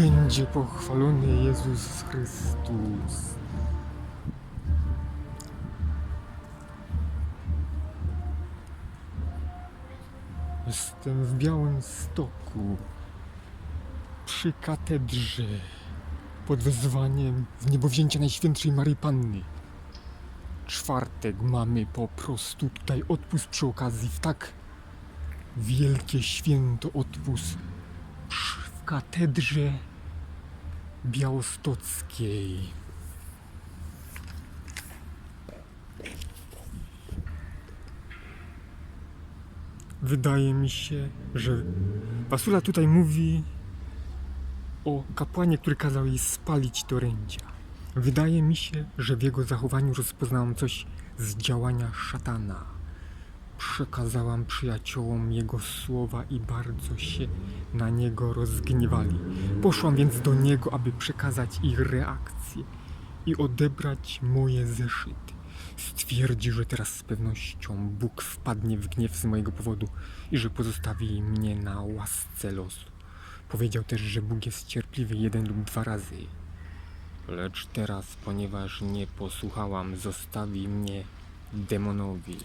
Będzie pochwalony Jezus Chrystus. Jestem w Białym Stoku przy katedrze pod wezwaniem w niebowzięcia Najświętszej Maryi Panny. Czwartek mamy po prostu tutaj odpust przy okazji w tak wielkie święto odpust w katedrze białostockiej. Wydaje mi się, że Wasula tutaj mówi o kapłanie, który kazał jej spalić to orędzia. Wydaje mi się, że w jego zachowaniu rozpoznałam coś z działania szatana. Przekazałam przyjaciołom jego słowa i bardzo się na niego rozgniewali. Poszłam więc do niego, aby przekazać ich reakcję i odebrać moje zeszyty. Stwierdzi, że teraz z pewnością Bóg wpadnie w gniew z mojego powodu i że pozostawi mnie na łasce losu. Powiedział też, że Bóg jest cierpliwy jeden lub dwa razy. Lecz teraz, ponieważ nie posłuchałam, zostawi mnie demonowi.